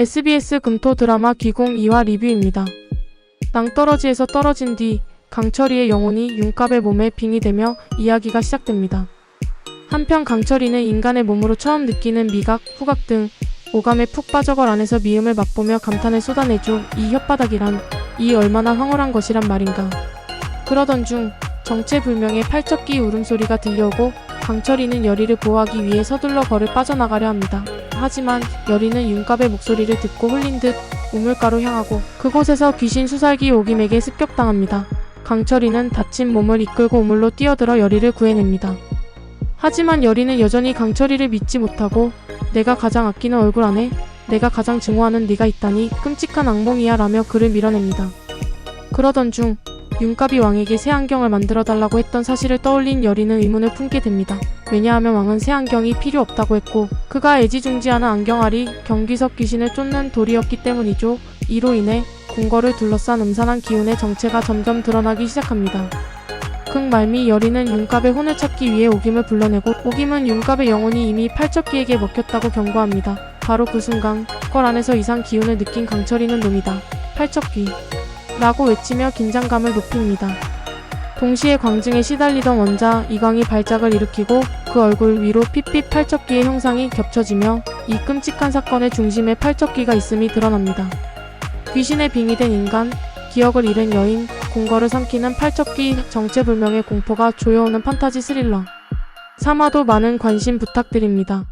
SBS 금토 드라마 기공 2화 리뷰입니다. 낭떠러지에서 떨어진 뒤 강철이의 영혼이 윤갑의 몸에 빙의되며 이야기가 시작됩니다. 한편 강철이는 인간의 몸으로 처음 느끼는 미각, 후각 등 오감에 푹 빠져걸 안에서 미음을 맛보며 감탄을 쏟아내죠. 이 혓바닥이란 이 얼마나 황홀한 것이란 말인가. 그러던 중 정체불명의 팔척기 울음소리가 들려오고 강철이는 여리를 보호하기 위해 서둘러 걸을 빠져나가려 합니다. 하지만 여리는 윤갑의 목소리를 듣고 홀린 듯 우물가로 향하고 그곳에서 귀신 수살기 오김에게 습격당합니다. 강철이는 다친 몸을 이끌고 우물로 뛰어들어 여리를 구해냅니다. 하지만 여리는 여전히 강철이를 믿지 못하고 내가 가장 아끼는 얼굴 안에 내가 가장 증오하는 네가 있다니 끔찍한 악몽이야 라며 그를 밀어냅니다. 그러던 중 윤갑이 왕에게 새 안경을 만들어 달라고 했던 사실을 떠올린 여리는 의문을 품게 됩니다. 왜냐하면 왕은 새 안경이 필요 없다고 했고 그가 애지중지하는 안경알이 경기석 귀신을 쫓는 돌이었기 때문이죠. 이로 인해 궁궐을 둘러싼 음산한 기운의 정체가 점점 드러나기 시작합니다. 극말미 여리는 윤갑의 혼을 찾기 위해 오김을 불러내고 오김은 윤갑의 영혼이 이미 팔척기에게 먹혔다고 경고합니다. 바로 그 순간 걸 안에서 이상 기운을 느낀 강철이는 놈이다. 팔척기 라고 외치며 긴장감을 높입니다. 동시에 광증에 시달리던 원자 이광이 발작을 일으키고 그 얼굴 위로 핏빛 팔척기의 형상이 겹쳐지며 이 끔찍한 사건의 중심에 팔척기가 있음이 드러납니다. 귀신에 빙의된 인간, 기억을 잃은 여인, 궁궐을 삼키는 팔척기 정체불명의 공포가 조여오는 판타지 스릴러. 3화도 많은 관심 부탁드립니다.